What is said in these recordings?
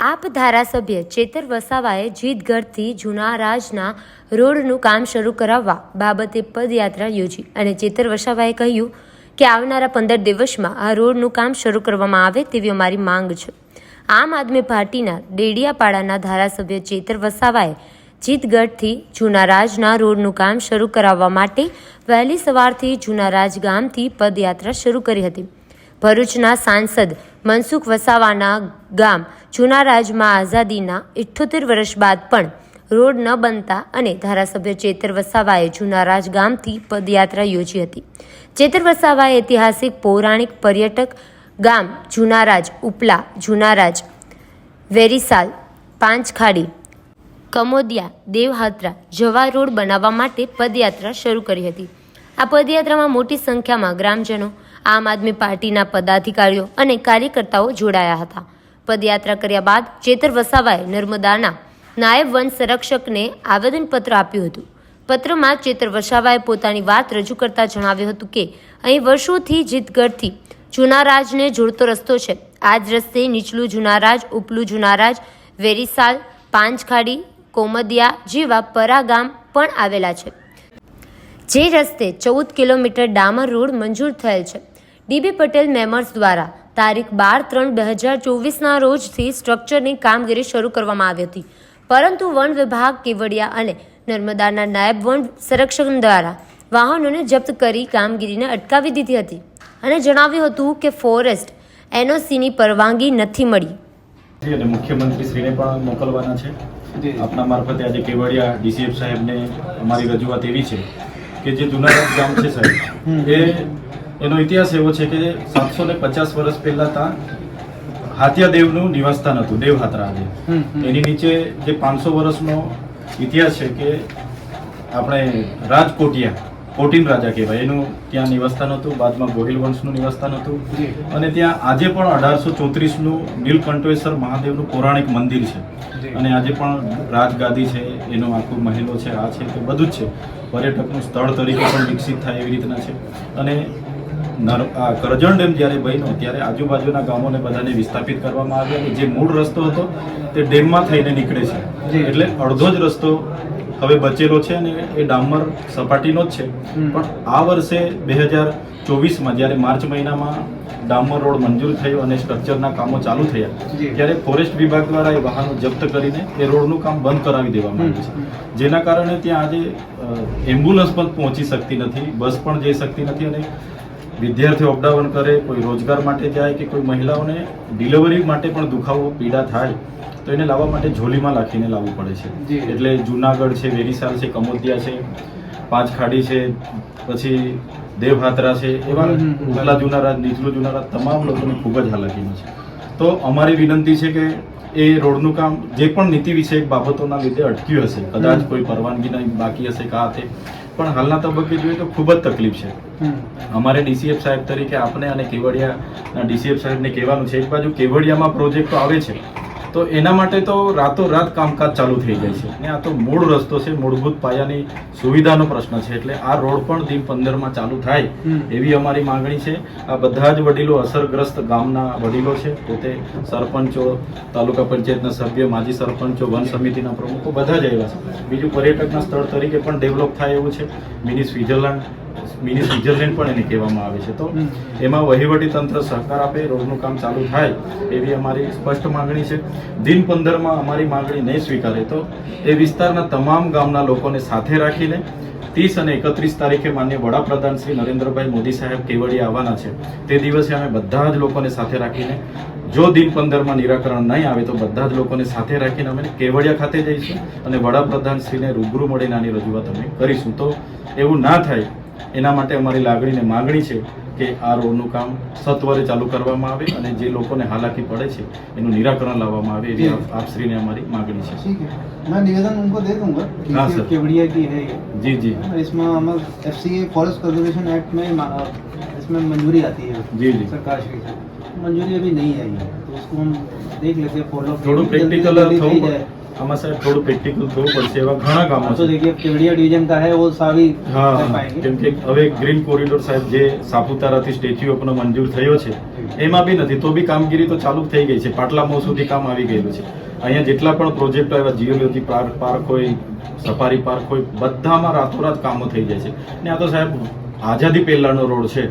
આપ ધારાસભ્ય ચેતર વસાવાએ જીતગઢથી જૂના રાજના રોડનું કામ શરૂ કરાવવા બાબતે પદયાત્રા યોજી અને ચેતર વસાવાએ કહ્યું કે આવનારા પંદર દિવસમાં આ રોડનું કામ શરૂ કરવામાં આવે તેવી અમારી માંગ છે. આમ આદમી પાર્ટીના ડેડિયાપાડાના ધારાસભ્ય ચેતર વસાવાએ જીતગઢથી જૂના રાજના રોડનું કામ શરૂ કરાવવા માટે વહેલી સવારથી જૂના રાજ ગામથી પદયાત્રા શરૂ કરી હતી. ભરૂચના સાંસદ મનસુખ વસાવાના ગામ જૂના રાજમાં આઝાદીના ઇઠ્ઠોતેર વર્ષ બાદ પણ રોડ ન બનતા અને ધારાસભ્ય ચેતર વસાવાએ જૂના રાજ ગામથી પદયાત્રા યોજી હતી. ચેતર વસાવાએ ઐતિહાસિક પૌરાણિક પર્યટક ગામ જૂનારાજ, ઉપલા જૂનારાજ, વેરીસાલ, પાંચખાડી, કમોદિયા, દેવહાત્રા જવા રોડ બનાવવા માટે પદયાત્રા શરૂ કરી હતી. આ પદયાત્રામાં મોટી સંખ્યામાં ગ્રામજનો આમ આદમી પાર્ટીના પદાધિકારીઓ અને કાર્યકર્તાઓ જોડાયા હતા. પદયાત્રા કર્યા બાદ ચેતર વસાવાએ નર્મદાના નાયબ વન સંરક્ષકને આવેદનપત્ર આપ્યું હતું. પત્રમાં ચેતર વસાવાએ પોતાની વાત રજૂ કરતા જણાવ્યું હતું કે, અહીં વર્ષોથી જીતગઢથી જૂનારાજને જોડતો રસ્તો છે. આ જ રસ્તે નીચલું જૂનારાજ, ઉપલું જૂનારાજ, વેરીસાલ પાંચખાડી કોમદિયા જેવા પરાગામ પણ આવેલા છે. જે રસ્તે ચૌદ કિલોમીટર ડામર રોડ મંજૂર થયેલ છે. ડીબી પટેલ મેમર્સ દ્વારા તારીખ બાર ત્રણ બે હજાર ચોવીસના રોજથી સ્ટ્રક્ચરની કામગીરી શરૂ કરવામાં આવી હતી. પરંતુ વન વિભાગ કેવડિયા અને નર્મદાના નાયબ વન સંરક્ષણ દ્વારા વાહનોને જપ્ત કરી કામગીરીને અટકાવી દીધી હતી અને જણાવ્યું હતું કે ફોરેસ્ટ એનઓસીની પરવાનગી નથી મળી. છે અને મુખ્યમંત્રી પણ મોકલવાના છે. આપના મારફતે આજે કેવડિયા ડીસીએફ સાહેબને અમારી રજૂઆત એવી છે કે જે જુનાગઢ ગામ છે સાહેબ એ એનો ઇતિહાસ એવો છે કે સાતસો ને પચાસ વર્ષ પહેલા ત્યાં હાથિયા દેવનું નિવાસસ્થાન હતું દેવહાત્રા આજે. એની નીચે જે પાંચસો વર્ષનો ઇતિહાસ છે કે આપણે રાજકોટિયા કોટિન રાજા કહેવાય એનું ત્યાં નિવાસસ્થાન હતું બાદમાં ગોહિલ વંશનું નિવાસસ્થાન હતું. અને ત્યાં આજે પણ અઢારસો ચોત્રીસનું નીલકંઠેશ્વર મહાદેવનું પૌરાણિક મંદિર છે. અને આજે પણ રાજગાદી છે એનો આખો મહેલો છે આ છે તે બધું જ છે. પર્યટકનું સ્થળ તરીકે પણ વિકસિત થાય એવી રીતના છે. અને કરજણ ડેમ જ્યારે બન્યો ત્યારે આજુબાજુના ગામોને બધાને વિસ્થાપિત કરવામાં આવ્યા અને જે મૂળ રસ્તો હતો તે ડેમમાં થઈને નીકળે છે. એટલે અડધો જ રસ્તો હવે બચેલો છે અને એ ડામર સપાટીનો જ છે. પણ આ વર્ષે બે હજાર ચોવીસમાં જ્યારે માર્ચ મહિનામાં ડામર રોડ મંજૂર થયો અને સ્ટ્રક્ચરના કામો ચાલુ થયા ત્યારે ફોરેસ્ટ વિભાગ દ્વારા એ વાહનો જપ્ત કરીને એ રોડનું કામ બંધ કરાવી દેવામાં આવ્યું છે. જેના કારણે ત્યાં આજે એમ્બ્યુલન્સ પણ પહોંચી શકતી નથી બસ પણ જઈ શકતી નથી અને વિદ્યાર્થીઓ અપડાઉન કરે કોઈ રોજગાર માટે જાય કે કોઈ મહિલાઓને ડિલિવરી માટે પણ દુખાવો પીડા થાય તો એને લાવવા માટે ઝોલીમાં રાખીને લાવવું પડે છે. એટલે જુનાગઢ છે વેરીસાલ છે કમોદિયા છે પાંચખાડી છે પછી દેવહાત્રા છે એવા. ઉપલા જુનારાજ નીચલું જુનારાજ તમામ લોકોને ખૂબ જ હાલાકીનું છે. તો અમારી વિનંતી છે કે એ રોડનું કામ જે પણ નીતિ વિષયક બાબતોના લીધે અટક્યું હશે કદાચ કોઈ પરવાનગી બાકી હશે કા તે પણ હાલના તબક્કે જોઈએ તો ખૂબ જ તકલીફ છે. અમારે ડીસીએફ સાહેબ તરીકે આપને અને કેવડિયાના ડીસીએફ સાહેબને કહેવાનું છે એક બાજુ કેવડિયામાં પ્રોજેક્ટો આવે છે તો એના માટે તો રાતોરાત કામકાજ ચાલુ થઈ જાય છે. અને આ તો મૂળ રસ્તો છે મૂળભૂત પાયાની સુવિધાનો પ્રશ્ન છે. એટલે આ રોડ પણ દિન પંદરમાં ચાલુ થાય એવી અમારી માંગણી છે. આ બધા જ વડીલો અસરગ્રસ્ત ગામના વડીલો છે. પોતે સરપંચો તાલુકા પંચાયતના સભ્ય માજી સરપંચો વન સમિતિના પ્રમુખો બધા જ આવ્યા છે. બીજું પર્યટકના સ્થળ તરીકે પણ ડેવલપ થાય એવું છે. મિની સ્વિટ્ઝરલેન્ડ મિની સ્વિટરલેન્ડ પણ એને કહેવામાં આવે છે. તો એમાં વહીવટી તંત્ર સહકાર આપે રોડનું કામ ચાલુ થાય એવી અમારી સ્પષ્ટ માંગણી છે. દિન પંદરમાં અમારી માંગણી નહીં સ્વીકારે તો એ વિસ્તારના તમામ ગામના લોકોને સાથે રાખીને ત્રીસ અને એકત્રીસ તારીખે માન્ય વડાપ્રધાન શ્રી નરેન્દ્રભાઈ મોદી સાહેબ કેવડિયા આવવાના છે. તે દિવસે અમે બધા જ લોકોને સાથે રાખીને જો દિન પંદરમાં નિરાકરણ નહીં આવે તો બધા જ લોકોને સાથે રાખીને અમે કેવડિયા ખાતે જઈશું અને વડાપ્રધાન શ્રીને રૂબરૂ મળીને આની રજૂઆત અમે કરીશું. તો એવું ના થાય એના માટે અમારી લાગણીને માંગણી છે કે આ રોડનું કામ સત્વરે ચાલુ કરવામાં આવે અને જે લોકોને હાલાકી પડે છે એનું નિરાકરણ લાવવામાં આવે એવી આપ- આપશ્રીને અમારી માંગણી છે ठीक है मैं निवेदन उनको दे दूंगा हाँ, DCF सर। केवड़िया की है ये જી જી इसमें हम F C forest conservation act में मा- इसमें मंजूरी आती है जी, जी। सरकार श्री से मंजूरी अभी नहीं आई है तो उसको हम देख लेते हैं फॉलो થોડું practical થવું પડે. આમાં સર થોડું પ્રેક્ટિકલ થવું પડશે એવા ઘણા કામો છે. કેવડિયા ડિવિઝન કા હે વો સારી હા કેમ કે હવે ગ્રીન કોરિડોર સાહેબ જે સાપુતારાથી સ્ટેચ્યુ ઓફનો મંજૂર થયો છે એમાં બી નથી. તો બી કામગીરી તો ચાલુ થઈ ગઈ છે. પાટલામો સુધી કામ આવી ગયેલું છે. અહીંયા જેટલા પણ પ્રોજેક્ટ આવ્યા જીઓલોજી પાર્ક પાર્ક હોય સફારી પાર્ક હોય બધામાં રાતોરાત કામો થઈ જાય છે. ને આ તો સાહેબ આઝાદી પહેલાંનો રોડ છે.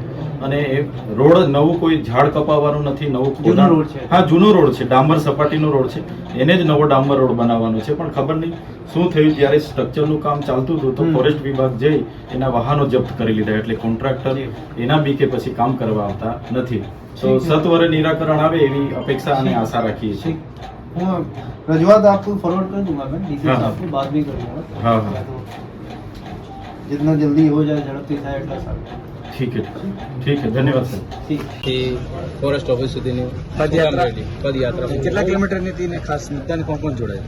અને એ રોડ નવું કોઈ ઝાડ કપાવવાનું નથી નવું ખોદાણ હા જૂનો રોડ છે ડામર સપાટીનો રોડ છે. એને જ નવો ડામર રોડ બનાવવાનો છે. પણ ખબર નહીં શું થયું જ્યારે સ્ટ્રક્ચરનું કામ ચાલતું હતું તો ફોરેસ્ટ વિભાગ જઈ એના વાહનો જપ્ત કરી લીધા. એટલે કોન્ટ્રાક્ટર એના બી કે પછી કામ કરવા આવતા નથી. તો સત્વરે નિરાકરણ આવે એવી અપેક્ષા અને આશા રાખીએ છીએ. હું રજૂઆત आपको फॉरवर्ड कर दूंगा मैं डिटेल्स आपको बाद में करूंगा हाँ हाँ जितना जल्दी हो जाए झड़प થાય એટલા સારું. ઠીક છે ઠીક છે. ધન્યવાદ સર. થી ફોરેસ્ટ ઓફિસ સુધીની પદયાત્રા? પદયાત્રા. કેટલા કિલોમીટરની હતી ને ખાસ મુદ્દાને કોણ કોણ જોડાય?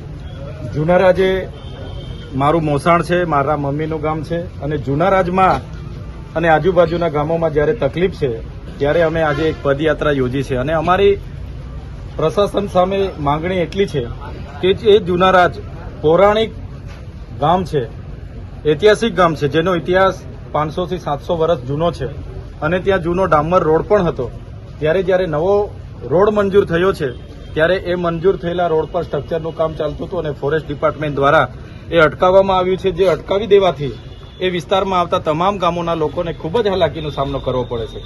જુનારાજે મારું મોસાણ છે મારા મમ્મીનું ગામ છે અને જુનારાજમાં અને આજુબાજુના ગામોમાં જ્યારે તકલીફ છે ત્યારે અમે આજે એક પદયાત્રા યોજી છે. અને અમારી પ્રશાસન સામે માંગણી એટલી છે કે એ જુનારાજ પૌરાણિક ગામ છે ઐતિહાસિક ગામ છે જેનો ઇતિહાસ પાંચસો થી સાતસો વર્ષ જૂનો છે અને ત્યાં જૂનો ડામર રોડ પણ હતો. ત્યારે જ્યારે નવો રોડ મંજૂર થયો છે, ત્યારે એ મંજૂર થયેલા રોડ પર સ્ટ્રક્ચરનું કામ ચાલતું હતું અને ફોરેસ્ટ ડિપાર્ટમેન્ટ દ્વારા એ અટકાવવામાં આવ્યું છે. જે અટકાવી દેવાથી એ વિસ્તારમાં આવતા તમામ ગામોના લોકોને ખૂબ જ હાલાકીનો સામનો કરવો પડે છે.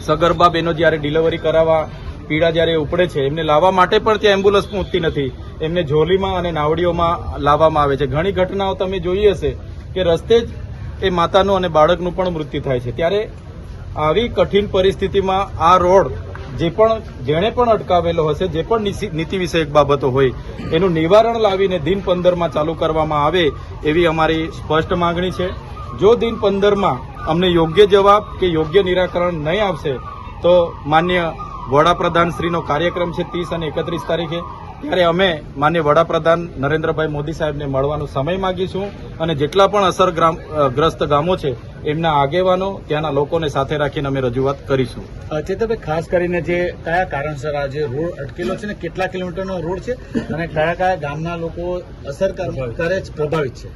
સગર્ભા બહેનો જ્યારે ડિલિવરી કરાવવા પીડા જ્યારે ઉપડે છે, એમને લાવવા માટે પણ ત્યાં એમ્બ્યુલન્સ પહોંચતી નથી. એમને ઝોલીમાં અને નાવડીઓમાં લાવવામાં આવે છે. ઘણી ઘટનાઓ તમે જોઈ હશે કે રસ્તે જ એ માતાનું અને બાળકનું પણ મૃત્યુ થાય છે. ત્યારે આવી કઠિન પરિસ્થિતિમાં આ રોડ જે પણ, જેણે પણ અટકાવેલો હશે, જે પણ નીતિ- વિષયક બાબતો હોય, એનું નિવારણ લાવીને દિન પંદરમાં ચાલુ કરવામાં આવે એવી અમારી સ્પષ્ટ માંગણી છે. જો દિન પંદરમાં અમને યોગ્ય જવાબ કે યોગ્ય નિરાકરણ નહીં આવશે, તો માન્ય વડાપ્રધાન શ્રીનો કાર્યક્રમ છે ત્રીસ અને એકત્રીસ તારીખે. ત્યારે અમે માન્ય વડાપ્રધાન નરેન્દ્રભાઈ મોદી સાહેબને મળવાનો સમય માગીશું અને જેટલા પણ અસરગ્રસ્ત ગામો છે એમના આગેવાનો ત્યાંના લોકોને સાથે રાખીને અમે રજૂઆત કરીશું. ચેતભાઈ ખાસ કરીને જે કયા કારણસર આ જે રોડ અટકેલો છે ને કેટલા કિલોમીટરનો રોડ છે અને કયા કયા ગામના લોકો અસર કર- પ્રભાવિત. છે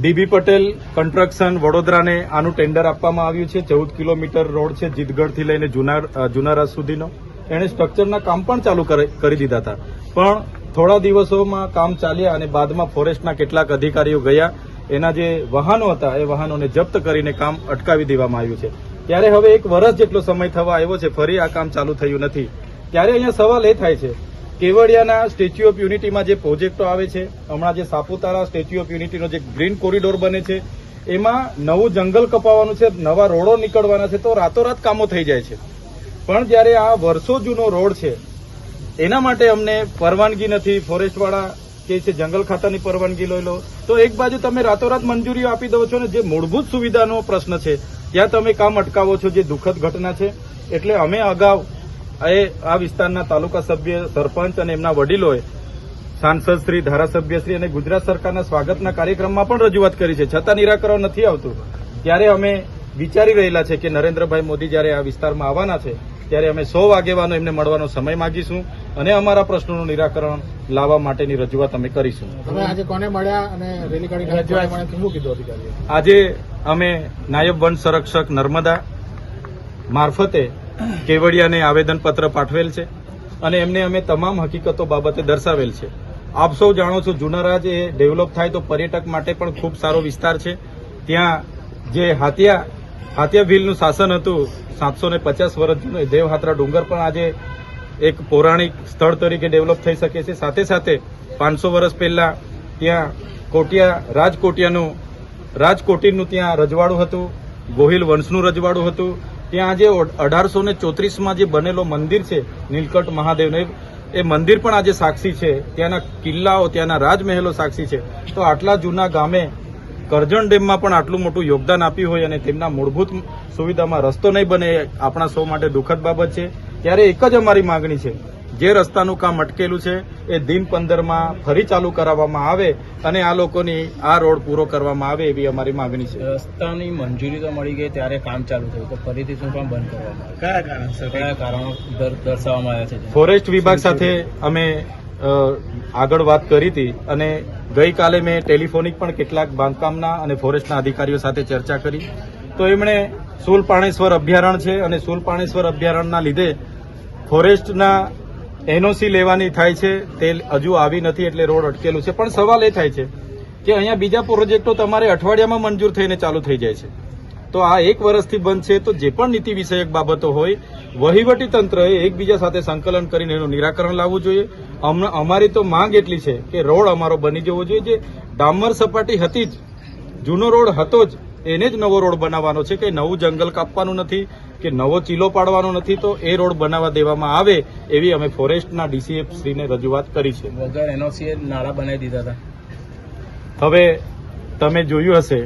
ડીબી પટેલ કન્સ્ટ્રક્શન વડોદરાને આનું ટેન્ડર આપવામાં આવ્યું છે. ચૌદ કિલોમીટર રોડ છે જીતગઢથી લઈને જુનાર અ, જુનારાજ સુધીનો. એણે સ્ટ્રક્ચરના કામ પણ ચાલુ કરી કરી દીધા હતા. પણ થોડા દિવસોમાં કામ ચાલ્યા અને બાદમાં ફોરેસ્ટના કેટલાક અધિકારીઓ ગયા. એના જે વાહનો હતા, એ વાહનોને જપ્ત કરીને કામ અટકાવી દેવામાં આવ્યું છે. ત્યારે હવે એક વર્ષ જેટલો સમય થવા આવ્યો છે, ફરી આ કામ ચાલુ થયું નથી. ત્યારે અહીંયા સવાલ એ થાય છે, કેવડિયાના સ્ટેચ્યુ ઓફ યુનિટીમાં જે પ્રોજેક્ટો આવે છે, હમણાં જે સાપુતારા સ્ટેચ્યુ ઓફ યુનિટીનો જે ગ્રીન કોરિડોર બને છે, એમાં નવું જંગલ કપાવવાનું છે, નવા રોડો નીકળવાના છે, તો રાતોરાત કામો થઈ જાય છે. પણ જ્યારે આ વર્ષો જૂનો રોડ છે એના માટે અમને પરવાનગી નથી. ફોરેસ્ટવાળા કે છે જંગલ ખાતાની પરવાનગી લઈ લો. તો એક બાજુ તમે રાતોરાત મંજૂરીઓ આપી દો છો ને, જે મૂળભૂત સુવિધાનો પ્રશ્ન છે, ત્યાં તમે કામ અટકાવો છો જે દુઃખદ ઘટના છે. એટલે અમે અગાઉ એ આ વિસ્તારના તાલુકા સભ્ય, સરપંચ અને એમના વડીલોએ સાંસદ શ્રી, ધારાસભ્ય શ્રી અને ગુજરાત સરકારના સ્વાગતના કાર્યક્રમમાં પણ રજૂઆત કરી છે. છતાં નિરાકરણ નથી આવતું. ત્યારે અમે વિચારી રહેલા છે કે નરેન્દ્રભાઈ મોદી જ્યારે આ વિસ્તારમાં આવવાના છે ત્યારે અમે સૌ આગેવાનો એમને મળવાનો સમય માગીશું અને અમારા પ્રશ્નોનું નિરાકરણ લાવવા માટેની રજૂઆત અમે કરીશું. આજે કોને મળ્યા અને રેલી કાઢી આજે અમે નાયબ વન સંરક્ષક નર્મદા મારફતે કેવડિયાને આવેદનપત્ર પાઠવેલ છે અને એમને અમે તમામ હકીકતો બાબતે દર્શાવેલ છે. આપ સૌ જાણો છો જુનારાજ એ ડેવલપ થાય તો પર્યટક માટે પણ ખૂબ સારો વિસ્તાર છે. ત્યાં જે હાતિયા હાતિયા ભીલનું શાસન હતું. સાતસો ને પચાસ વર્ષ જૂનું દેવહાત્રા ડુંગર પણ આજે એક પૌરાણિક સ્થળ તરીકે ડેવલપ થઈ શકે છે. સાથે સાથે પાંચસો વર્ષ પહેલા ત્યાં કોટિયા, રાજકોટિયાનું રાજકોટીનું ત્યાં રજવાડું હતું. ગોહિલ વંશનું રજવાડું હતું. ત્યાં આજે અઢારસો ને ચોત્રીસમાં જે બનેલો મંદિર છે, નીલકંઠ મહાદેવને એ મંદિર પણ આજે સાક્ષી છે. ત્યાંના કિલ્લાઓ, ત્યાંના રાજમહેલો સાક્ષી છે. તો આટલા જૂના ગામે કરજણ ડેમમાં પણ આટલું મોટું યોગદાન આપ્યું હોય અને તેમના મૂળભૂત સુવિધામાં રસ્તો નહીં બને આપણા સૌ માટે દુઃખદ બાબત છે. ત્યારે એક જ અમારી માંગણી છે. જે રસ્તાનું કામ અટકેલું છે એ દિન પંદરમાં ફરી ચાલુ કરાવવામાં આવે અને આ લોકોની આ રોડ પૂરો કરવામાં આવે એવી અમારી માંગણી છે. રસ્તાની મંજૂરી તો મળી ગઈ ત્યારે કામ ચાલુ થયું તો ફરીથી શું કામ બંધ કરવામાં આવ્યું કયા કારણસર કયા કારણો દર્શાવવામાં આવ્યા છે? ફોરેસ્ટ વિભાગ સાથે અમે આગળ વાત કરી હતી અને ગઈકાલે મેં ટેલિફોનિક પણ કેટલાક બાંધકામના અને ફોરેસ્ટના અધિકારીઓ સાથે ચર્ચા કરી. તો એમણે સુલપાણેશ્વર અભયારણ્ય છે અને સુલપાણેશ્વર અભયારણ્યના લીધે ફોરેસ્ટના એનઓસી લેવાની થાય છે, તે હજુ આવી નથી એટલે રોડ અટકેલું છે. પણ સવાલ એ થાય છે કે અહીંયા બીજા પ્રોજેક્ટો તમારે અઠવાડિયામાં મંજૂર થઈને ચાલુ થઈ જાય છે. તો આ એક વર્ષથી બંધ છે, તો જે પણ નીતિ વિષયક બાબતો હોય, વહીવટી તંત્રએ એકબીજા સાથે સંકલન કરીને એનું નિરાકરણ લાવવું જોઈએ. અમારી તો માંગ એટલી છે કે રોડ અમારો બની જવો જોઈએ. જે ડામર સપાટી હતી જ જૂનો રોડ હતો જ એને જ નવો રોડ બનાવવાનો છે કે નવું જંગલ કાપવાનું નથી કે નવો ચીલો પાડવાનો નથી તો એ રોડ બનાવવા દેવામાં આવે એવી અમે ફોરેસ્ટના ડીસીએફ શ્રીને રજૂઆત કરી છે. વગર નાળા બનાવી દીધા હતા. હવે તમે જોયું હશે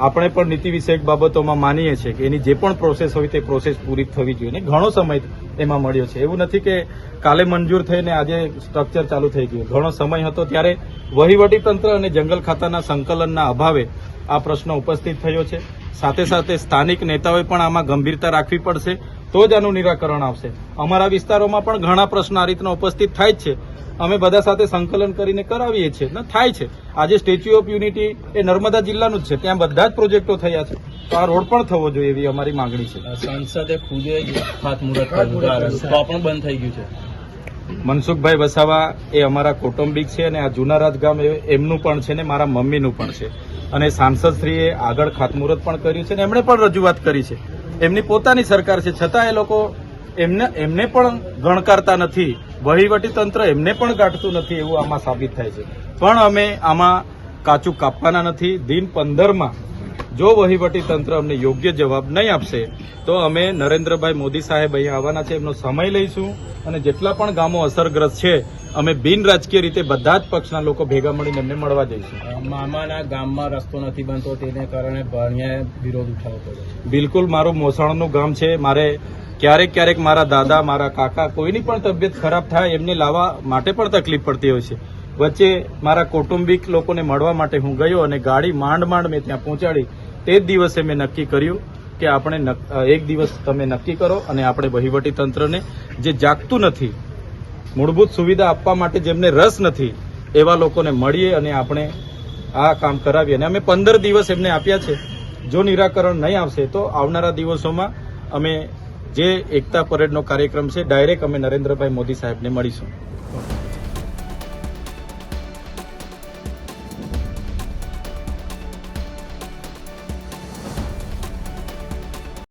આપણે પણ નીતિ વિષયક બાબતોમાં માનીએ છીએ કે એની જે પણ પ્રોસેસ હોય તે પ્રોસેસ પૂરી થવી જોઈએ અને ઘણો સમય એમાં મળ્યો છે. એવું નથી કે કાલે મંજૂર થઈને આજે સ્ટ્રક્ચર ચાલુ થઈ ગયું. ઘણો સમય હતો ત્યારે વહીવટી તંત્ર અને જંગલ ખાતાના સંકલનના અભાવે આ પ્રશ્ન ઉપસ્થિત થયો છે. સાથે સાથે સ્થાનિક નેતાઓએ પણ આમાં ગંભીરતા રાખવી પડશે. તો જ આનું નિરાકરણ આવશે. અમારા વિસ્તારોમાં પણ ઘણા પ્રશ્ન આ રીતના ઉપસ્થિત થાય છે. અમે બધા સાથે સંકલન કરીને કરાવીએ છીએ. ને થાય છે. આજે સ્ટેચ્યુ ઓફ યુનિટી એ નર્મદા જિલ્લાનું જ છે. ત્યાં બધા જ પ્રોજેક્ટો થયા છે. તો આ રોડ પણ થવો જોઈએ એવી અમારી માંગણી છે. સંસદે ખુદે ખાતમુહૂર્ત તો પણ બંધ થઈ ગયું છે. મનસુખભાઈ વસાવા એ અમારા કૌટુંબિક છે અને આ જુનારાજ ગામ એ એમનું પણ છે ને મારા મમ્મીનું પણ છે. અને સાંસદશ્રીએ આગળ ખાતમુહૂર્ત પણ કર્યું છે ને એમણે પણ રજૂઆત કરી છે. એમની પોતાની સરકાર છે. છતાં એ લોકો એમને એમને પણ ગણકારતા નથી. વહીવટી તંત્ર એમને પણ ગાંઠતું નથી એવું આમાં સાબિત થાય છે. પણ અમે આમાં કાચું કાપવાના નથી. દિન પંદરમાં જો વહીવટી તંત્ર અમને યોગ્ય જવાબ નહીં આપશે તો અમે નરેન્દ્રભાઈ મોદી સાહેબ અહીંયા આવવાના છે એમનો સમય લઈશું અને જેટલા પણ ગામો અસરગ્રસ્ત છે અમે બિન રાજકીય રીતે બધા જ પક્ષના લોકો ભેગા મળીને એમને મળવા જઈશું. મામાના ગામમાં રસ્તો નથી બનતો તેને કારણે ભાણિયાએ વિરોધ ઉઠાવવો પડ્યો બિલકુલ મારું મોસાણનું ગામ છે મારે ક્યારેક ક્યારેક મારા દાદા મારા કાકા કોઈની પણ તબિયત ખરાબ થાય એમને લાવવા માટે પણ તકલીફ પડતી હોય છે. વચ્ચે મારા કૌટુંબિક લોકોને મળવા માટે હું ગયો અને ગાડી માંડ માંડ મેં ત્યાં પહોંચાડી. તે જ દિવસે મેં નક્કી કર્યું કે આપણે એક દિવસ તમે નક્કી કરો અને આપણે વહીવટી તંત્રને જે જાગતું નથી, મૂળભૂત સુવિધા આપવા માટે જેમને રસ નથી, એવા લોકોને મળીએ અને આપણે આ કામ કરાવીએ. અને અમે પંદર દિવસ એમને આપ્યા છે. જો નિરાકરણ નહીં આવશે તો આવનારા દિવસોમાં અમે જે એકતા પરેડનો કાર્યક્રમ છે, ડાયરેક્ટ અમે નરેન્દ્રભાઈ મોદી સાહેબને મળીશું.